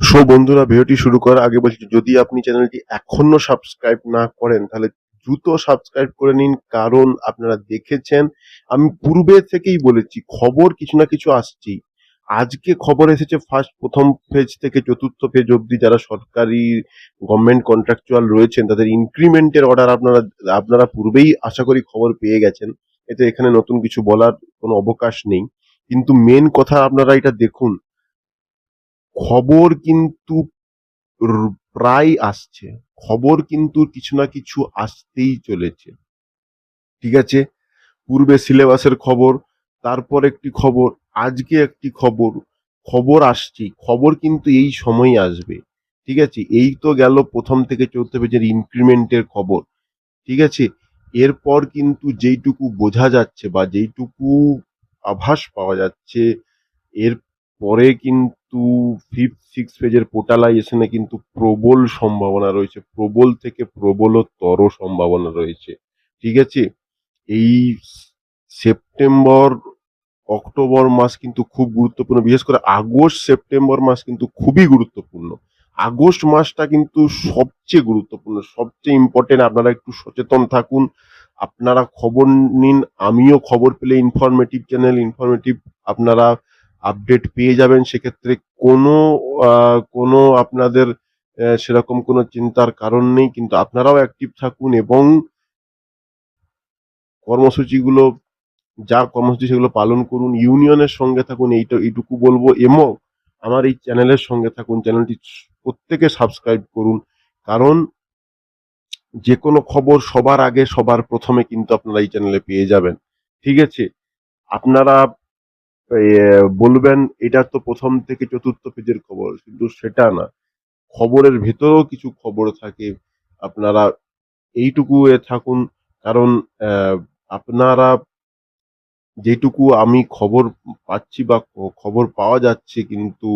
So বন্ধুরা, ভিডিওটি শুরু করার আগে বলছি, যদি আপনি চ্যানেলটি এখনও সাবস্ক্রাইব না করেন, তাহলে দ্রুত সাবস্ক্রাইব করে নিন, কারণ আপনারা দেখেছেন, আমি পূর্বে থেকেই বলেছি, খবর কিছু না কিছু আসছি আজকে খবর এসেছে ফার্স্ট প্রথম ফেজ থেকে চতুর্থ ফেজ অবধি যারা সরকারি গভর্নমেন্ট কন্ট্রাকচুয়াল রয়েছেন, তাদের ইনক্রিমেন্টের অর্ডার আপনারা আপনারা পূর্বেই আশা করি খবর পেয়ে গেছেন। এতে এখানে নতুন কিছু বলার কোনো অবকাশ নেই। কিন্তু মেন কথা আপনারা এটা দেখুন খবর কিন্তু প্রায় আসছে। খবর কিন্তু কিছু না কিছু আসতেই চলেছে। ঠিক আছে? পূর্বে সিলেবাসের খবর, তারপর একটি খবর, আজকে একটি খবর খবর আসছে। খবর কিন্তু এই সময় আসবে। ঠিক আছে? এই তো গেল প্রথম থেকে চৌদ্দ পেজের ইনক্রিমেন্টের খবর। ঠিক আছে? এরপর কিন্তু যেইটুকু বোঝা যাচ্ছে বা যেইটুকু আভাস পাওয়া যাচ্ছে, এর পরে কিন্তু ফিফথ সিক্স পেজের পোর্টালাইজেশনে কিন্তু প্রবল সম্ভাবনা রয়েছে, প্রবল থেকে প্রবলতর সম্ভাবনা রয়েছে, ঠিক আছে? এই সেপ্টেম্বর, অক্টোবর মাস কিন্তু খুব গুরুত্বপূর্ণ, বিশেষ করে আগস্ট, সেপ্টেম্বর মাস কিন্তু খুবই গুরুত্বপূর্ণ, আগস্ট মাসটা কিন্তু সবচেয়ে গুরুত্বপূর্ণ, সবচেয়ে ইম্পর্টেন্ট আপনারা একটু সচেতন থাকুন, আপনারা খবর নিন, আমিও খবর পেলে ইনফরমেটিভ চ্যানেল ইনফরমেটিভ আপনারা আপডেট পেয়ে যাবেন, সেক্ষেত্রে কোনো কোনো আপনাদের সেরকম কোনো চিন্তার কারণ নেই। কিন্তু আপনারাও অ্যাক্টিভ থাকুন এবং কর্মসূচিগুলো, যা কর্মসূচি সেগুলো পালন করুন, ইউনিয়নের সঙ্গে থাকুন, এইটা, এইটুকু বলব। এবং আমার এই চ্যানেলের সঙ্গে থাকুন, চ্যানেলটি প্রত্যেকে সাবস্ক্রাইব করুন। কারণ যে কোনো খবর সবার আগে, সবার প্রথমে কিন্তু আপনারা এই চ্যানেলে পেয়ে যাবেন। ঠিক আছে? আপনারা বলবেন, এটা তো প্রথম থেকে চতুর্থ পেজের খবর, কিন্তু সেটা না। খবরের ভেতরেও কিছু খবর থাকে, আপনারা এইটুকু এ থাকুন, কারণ আপনারা যেটুকু আমি খবর পাচ্ছি বা খবর পাওয়া যাচ্ছে কিন্তু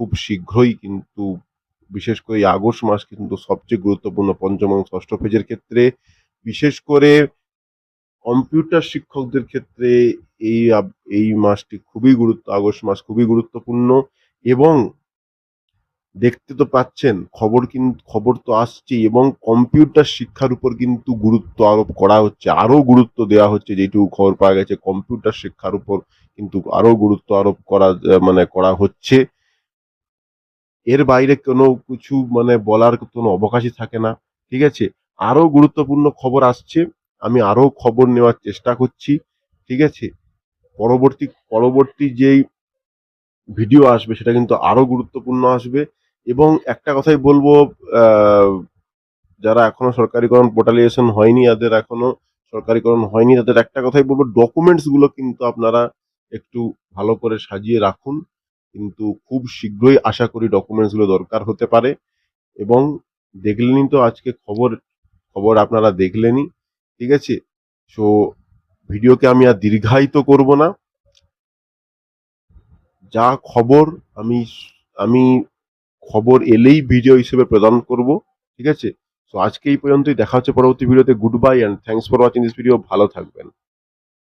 খুব শীঘ্রই কিন্তু, বিশেষ করে আগস্ট মাস কিন্তু সবচেয়ে গুরুত্বপূর্ণ পঞ্চম এবং ষষ্ঠ পেজের ক্ষেত্রে, বিশেষ করে কম্পিউটার শিক্ষকদের ক্ষেত্রে এই এই মাসটি খুবই গুরুত্ব, আগস্ট মাস খুবই গুরুত্বপূর্ণ এবং দেখতে তো পাচ্ছেন, খবর কিন্তু খবর তো আসছেই এবং কম্পিউটার শিক্ষার উপর কিন্তু গুরুত্ব আরোপ করা হচ্ছে, আরও গুরুত্ব দেওয়া হচ্ছে যেটুকু খবর পাওয়া গেছে, কম্পিউটার শিক্ষার উপর কিন্তু আরও গুরুত্ব আরোপ করা মানে করা হচ্ছে। এর বাইরে কোনো কিছু মানে বলার কোনো অবকাশই থাকে না, ঠিক আছে? আরও গুরুত্বপূর্ণ খবর আসছে। আমি আরও খবর নেওয়ার চেষ্টা করছি, ঠিক আছে? পরবর্তী পরবর্তী যেই ভিডিও আসবে সেটা কিন্তু আরও গুরুত্বপূর্ণ আসবে এবং একটা কথাই বলব যারা এখনও সরকারিকরণ পোর্টালাইজেশন হয়নি, যাদের এখনও সরকারিকরণ হয়নি, তাদের একটা কথাই বলব ডকুমেন্টসগুলো কিন্তু আপনারা একটু ভালো করে সাজিয়ে রাখুন। কিন্তু খুব শীঘ্রই আশা করি ডকুমেন্টসগুলো দরকার হতে পারে এবং দেখলেনই তো আজকে খবর খবর আপনারা দেখলেনই। ঠিক আছে? সো ভিডিওকে আমি আর দীর্ঘায়িত করব না। যা খবর আমি আমি খবর এলেই ভিডিও হিসেবে প্রদান করব, ঠিক আছে? সো আজকে এই পর্যন্তই। দেখা হচ্ছে পরবর্তী ভিডিওতে। Good bye and thanks for watching this video ভালো থাকবেন।